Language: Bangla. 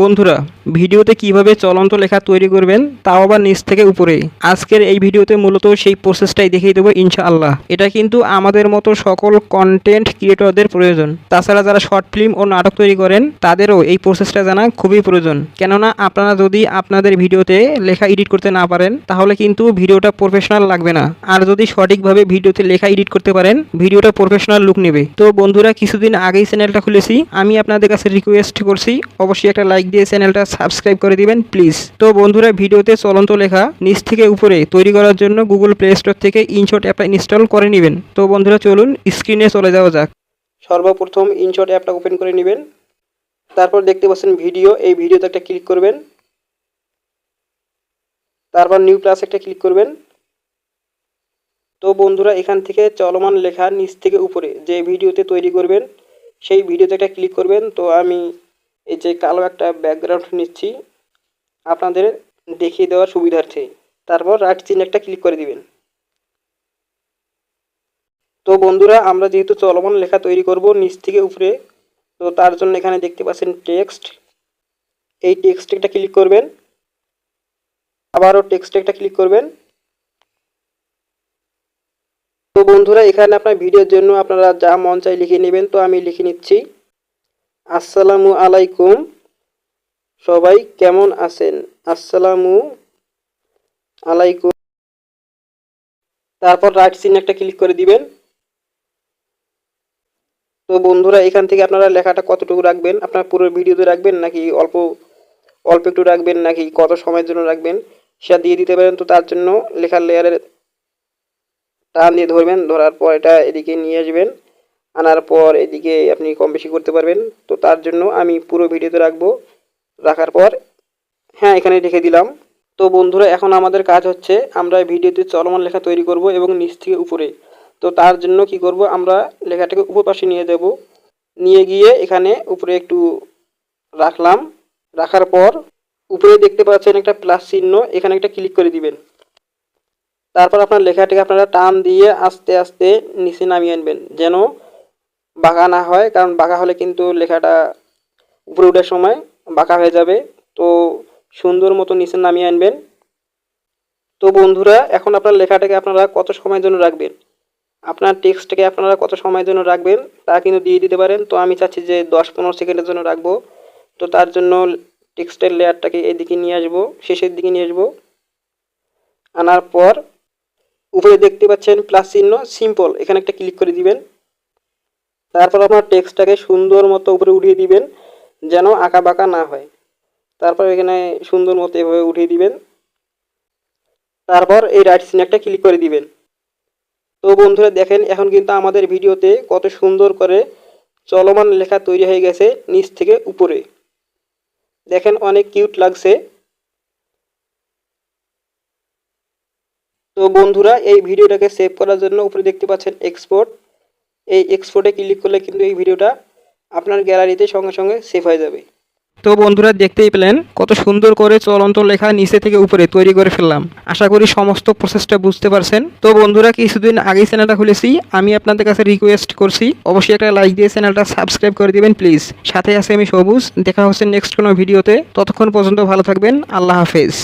বন্ধুরা, ভিডিওতে কীভাবে চলন্ত লেখা তৈরি করবেন তাও আবার নিচ থেকে উপরে আজকের এই ভিডিওতে মূলত সেই প্রসেসটাই দেখিয়ে দেবো ইনশাআল্লাহ। এটা কিন্তু আমাদের মতো সকল কন্টেন্ট ক্রিয়েটরদের প্রয়োজন। তাছাড়া যারা শর্ট ফিল্ম ও নাটক তৈরি করেন, তাদেরও এই প্রসেসটা জানা খুবই প্রয়োজন। কেননা আপনারা যদি আপনাদের ভিডিওতে লেখা এডিট করতে না পারেন, তাহলে কিন্তু ভিডিওটা প্রফেশনাল লাগবে না। আর যদি সঠিকভাবে ভিডিওতে লেখা এডিট করতে পারেন, ভিডিওটা প্রফেশনাল লুক নেবে। তো বন্ধুরা, কিছুদিন আগেই চ্যানেলটা খুলেছি। আমি আপনাদের কাছে রিকোয়েস্ট করছি, অবশ্যই একটা লাইক দিয়ে চ্যানেলটা সাবস্ক্রাইব করে দিবেন প্লিজ তো বন্ধুরা, ভিডিওতে চলন্ত লেখা নিচ থেকে উপরে তৈরি করার জন্য গুগল প্লে স্টোর থেকে ইনশট অ্যাপটা ইনস্টল করে নেবেন। তো বন্ধুরা, চলুন স্ক্রিনে চলে যাওয়া যাক। সর্বপ্রথম ইনশট অ্যাপটা ওপেন করে নেবেন। তারপর দেখতে পাচ্ছেন ভিডিও এই ভিডিওতে একটা ক্লিক করবেন। তারপর নিউ প্লাস একটা ক্লিক করবেন। তো বন্ধুরা, এখান থেকে চলমান লেখা নিচ থেকে উপরে যে ভিডিওতে তৈরি করবেন, সেই ভিডিওতে একটা ক্লিক করবেন। তো আমি এই যে কালো একটা ব্যাকগ্রাউন্ড নিচ্ছি, আপনাদের দেখিয়ে দেওয়ার সুবিধার্থে তারপর রাইট চিহ্ন একটা ক্লিক করে দিবেন। তো বন্ধুরা, আমরা যেহেতু চলমান লেখা তৈরি করব নিচ থেকে উপরে, তো তার জন্য এখানে দেখতে পাচ্ছেন টেক্সট এই টেক্সট একটা ক্লিক করবেন। আবারও টেক্সট একটা ক্লিক করবেন। তো বন্ধুরা, এখানে আপনার ভিডিওর জন্য আপনারা যা মন চাই লিখে নেবেন, তো আমি লিখে নিচ্ছি। আসসালামু আলাইকুম। সবাই কেমন আছেন? আসসালামু আলাইকুম। তারপর রাইট সিন একটা ক্লিক করে দিবেন। তো বন্ধুরা, এখান থেকে আপনারা লেখাটা কতটুকু রাখবেন? আপনার পুরো ভিডিওতে রাখবেন নাকি অল্প অল্প একটু রাখবেন নাকি কত সময়ের জন্য রাখবেন? সেটা দিয়ে দিতে পারেন। তো তার জন্য লেখার লেয়ারের টান দিয়ে ধরবেন। ধরার পর এটা এদিকে নিয়ে আসবেন। আনার পর এদিকে আপনি কম বেশি করতে পারবেন। তো তার জন্য আমি পুরো ভিডিওতে রাখব। রাখার পর হ্যাঁ এখানে রেখে দিলাম। তো বন্ধুরা, এখন আমাদের কাজ হচ্ছে আমরা ভিডিওতে চলমান লেখা তৈরি করব এবং নিচ থেকে উপরে। তো তার জন্য কি করব, আমরা লেখাটাকে উপর পাশে নিয়ে যাব। নিয়ে গিয়ে এখানে উপরে একটু রাখলাম। রাখার পর উপরে দেখতে পাচ্ছেন একটা প্লাস চিহ্ন, এখানে একটা ক্লিক করে দিবেন। তারপর আপনার লেখাটাকে আপনারা টান দিয়ে আস্তে আস্তে নিচে নামিয়ে আনবেন। যেন বাঁকা না হয়, কারণ বাঁকা হলে কিন্তু লেখাটা উপরে ওঠার সময় বাঁকা হয়ে যাবে। তো সুন্দর মতো নিচে নামিয়ে আনবেন। তো বন্ধুরা, এখন আপনার লেখাটাকে আপনারা কত সময়ের জন্য রাখবেন? আপনার টেক্সটটাকে আপনারা কত সময়ের জন্য রাখবেন? তা কিন্তু দিয়ে দিতে পারেন। তো আমি চাচ্ছি যে দশ পনেরো সেকেন্ডের জন্য রাখব। তো তার জন্য টেক্সটের লেয়ারটাকে এদিকে নিয়ে আসব, শেষের দিকে নিয়ে আসব। আনার পর উপরে দেখতে পাচ্ছেন প্লাস চিহ্ন, সিম্পল। এখানে একটা ক্লিক করে দিবেন। তারপর আপনার টেক্সটটাকে সুন্দর মতো উপরে উঠিয়ে দিবেন, যেন আঁকা বাঁকা না হয়। তারপর এখানে সুন্দর মতো এভাবে উঠিয়ে দিবেন। তারপর এই রাইট সিনে একটা ক্লিক করে দিবেন। তো বন্ধুরা দেখেন, এখন কিন্তু আমাদের ভিডিওতে কত সুন্দর করে চলমান লেখা তৈরি হয়ে গেছে নিচ থেকে উপরে। দেখেন অনেক কিউট লাগছে। তো বন্ধুরা, এই ভিডিওটাকে সেভ করার জন্য উপরে দেখতে পাচ্ছেন এক্সপোর্ট এই এক্সপোর্টে ক্লিক করলে কিন্তু এই ভিডিওটা আপনার গ্যালারিতে সঙ্গে সঙ্গে সেভ হয়ে যাবে। তো বন্ধুরা দেখতেই পেলেন কত সুন্দর করে চলন্ত লেখা নিচে থেকে উপরে তৈরি করে ফেললাম। আশা করি সমস্ত প্রসেসটা বুঝতে পারছেন। তো বন্ধুরা কিছুদিন আগেই চ্যানেলটা খুলেছি, আমি আপনাদের কাছে রিকোয়েস্ট করছি, অবশ্যই একটা লাইক দিয়ে চ্যানেলটা সাবস্ক্রাইব করে দিবেন প্লিজ সাথে আছে আমি সবুজ, দেখা হচ্ছে নেক্সট কোনো ভিডিওতে ততক্ষণ পর্যন্ত ভালো থাকবেন, আল্লাহ হাফেজ।